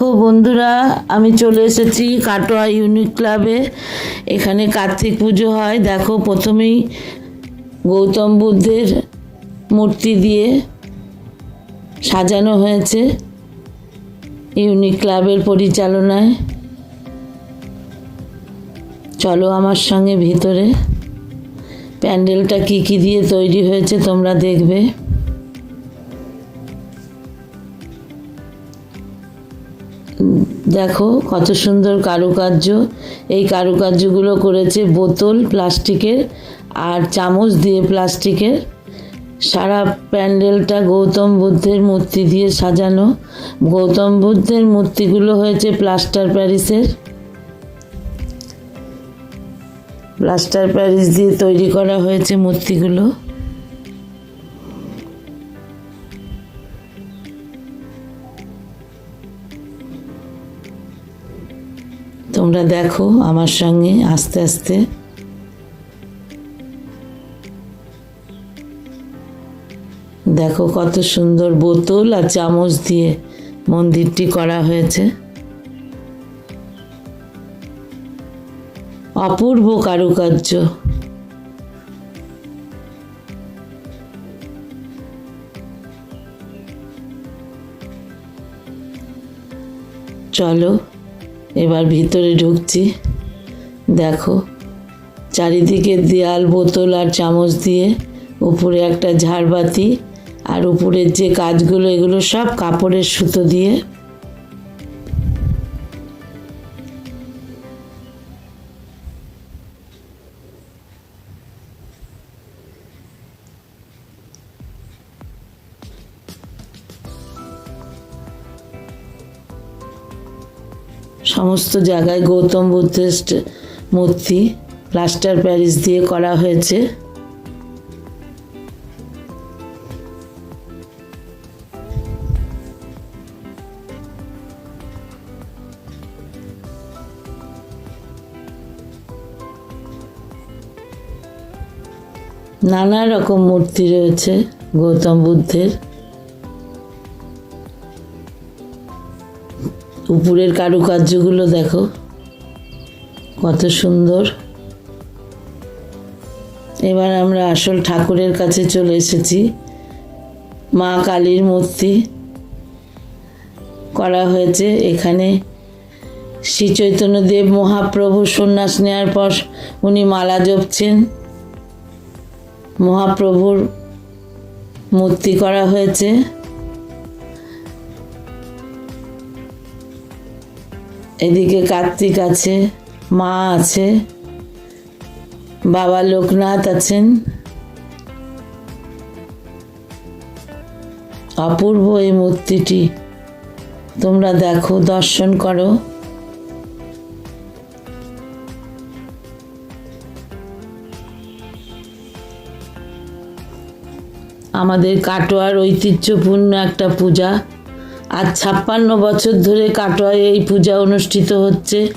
তো বন্ধুরা, আমি চলে এসেছি কাটোয়া ইউনিক ক্লাবে। এখানে কার্তিক পুজো হয়। দেখো, প্রথমেই গৌতম বুদ্ধের মূর্তি দিয়ে সাজানো হয়েছে ইউনিক ক্লাবের পরিচালনায়। চলো আমার সঙ্গে ভিতরে। প্যান্ডেলটা কি কি দিয়ে তৈরি হয়েছে তোমরা দেখবে। দেখো, কত সুন্দর কারুকার্য। এই কারুকার্যগুলো করেছে বোতল প্লাস্টিকের আর চামচ দিয়ে প্লাস্টিকের। সারা প্যান্ডেলটা গৌতম বুদ্ধের মূর্তি দিয়ে সাজানো। গৌতম বুদ্ধের মূর্তিগুলো হয়েছে প্লাস্টার প্যারিসের। প্লাস্টার প্যারিস দিয়ে তৈরি করা হয়েছে মূর্তিগুলো। তোমরা দেখো আমার সঙ্গে আস্তে আস্তে। দেখো কত সুন্দর বোতল আর চামচ দিয়ে মন্দিরটি করা হয়েছে। অপূর্ব কারুকার্য। চলো। এবার ভিতরে ঢুকছি। দেখো, চারিদিকে দেয়াল, বোতল আর চামচ দিয়ে উপরে একটা ঝাড়বাতি আর উপরের যে কাজগুলো, এগুলো সব কাপড়ের সুতো দিয়ে সমস্ত জায়গায় গৌতম বুদ্ধের মূর্তি প্লাস্টার প্যারিস দিয়ে করা হয়েছে। নানা রকম মূর্তি রয়েছে গৌতম বুদ্ধের। উপরের কারুকার্যগুলো দেখো। কত সুন্দর। এবার আমরা আসল ঠাকুরের কাছে চলে এসেছি। মা কালীর মূর্তি করা হয়েছে। এখানে শ্রী চৈতন্যদেব মহাপ্রভু সন্ন্যাস নেওয়ার পর উনি মালা জপছেন। মহাপ্রভুর মূর্তি করা হয়েছে। এদিকে কার্তিক আছে, মা আছে, বাবা লোকনাথ আছেন। অপূর্ব এই মূর্তিটি। তোমরা দেখো, দর্শন করো। আমাদের কাটোয়ার ঐতিহ্যপূর্ণ একটা পূজা। আজ ছাপ্পান্ন বছর ধরে কাটোয়ায় এই পূজা অনুষ্ঠিত হচ্ছে।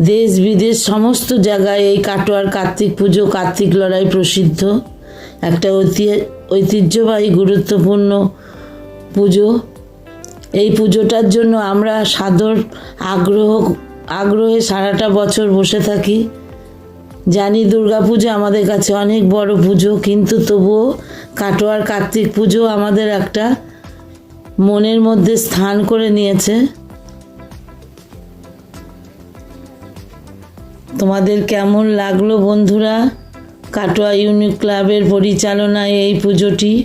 দেশ, বিদেশ, সমস্ত জায়গায় এই কাটোয়ার কার্তিক পুজো, কার্তিক লড়াই প্রসিদ্ধ। একটা ঐতি- ঐতিহ্যবাহী, গুরুত্বপূর্ণ পুজো। এই পুজোটার জন্য আমরা সাদর আগ্রহ, আগ্রহে সারাটা বছর বসে থাকি। জানি দুর্গাপুজো আমাদের কাছে অনেক বড় পুজো, কিন্তু তবুও কাটোয়ার কার্তিক পুজো আমাদের একটা মনের মধ্যে স্থান করে নিয়েছে। তোমাদের কেমন লাগল বন্ধুরা? কাটোয়া ইউনিক ক্লাবের পরিচালনায় এই পুজোটি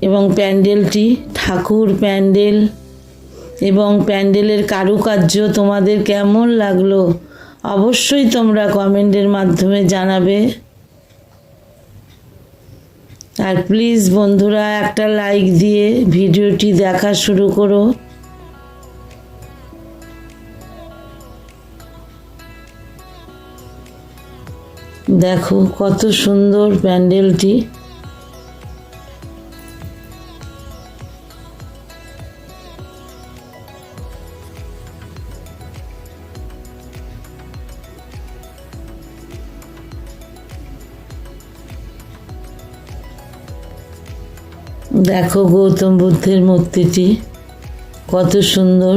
এবং প্যান্ডেলটি, ঠাকুর প্যান্ডেল এবং প্যান্ডেলের কারুকার্য তোমাদের কেমন লাগল? অবশ্যই তোমরা কমেন্টের মাধ্যমে জানাবে। আর প্লিজ বন্ধুরা একটা লাইক দিয়ে ভিডিওটি দেখা শুরু করো। দেখো কত সুন্দর প্যান্ডেলটি। দেখো গৌতম বুদ্ধের মূর্তিটি কত সুন্দর।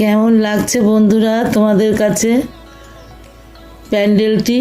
কেমন লাগছে বন্ধুরা তোমাদের কাছে? প্যান্ডেলটি?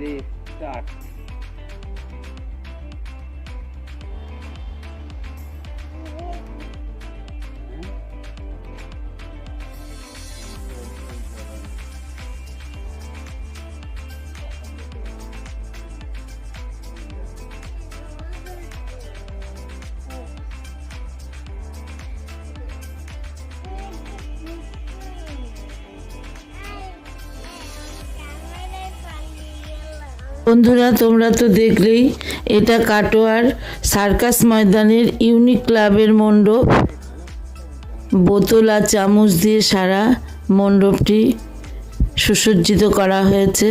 three. বন্ধুরা, তোমরা তো দেখলেই এটা কাটোয়ার সার্কাস ময়দানের ইউনিক ক্লাবের মণ্ডপ। বোতল আর চামচ দিয়ে সারা মণ্ডপটি সুসজ্জিত করা হয়েছে।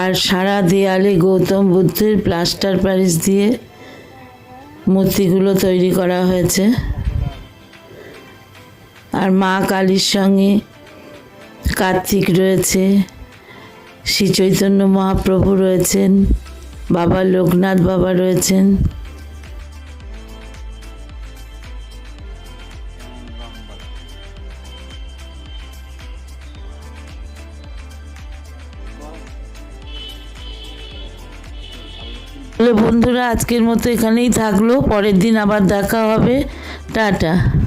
আর সারা দেয়ালে গৌতম বুদ্ধের প্লাস্টার প্যারিস দিয়ে মূর্তিগুলো তৈরি করা হয়েছে। আর মা কালীর সঙ্গে কার্তিক রয়েছে, শ্রী চৈতন্য মহাপ্রভু রয়েছেন, বাবা লোকনাথ বাবা রয়েছেন। বন্ধুরা, আজকের মতো এখানেই থাকল, পরের দিন আবার দেখা হবে। টাটা।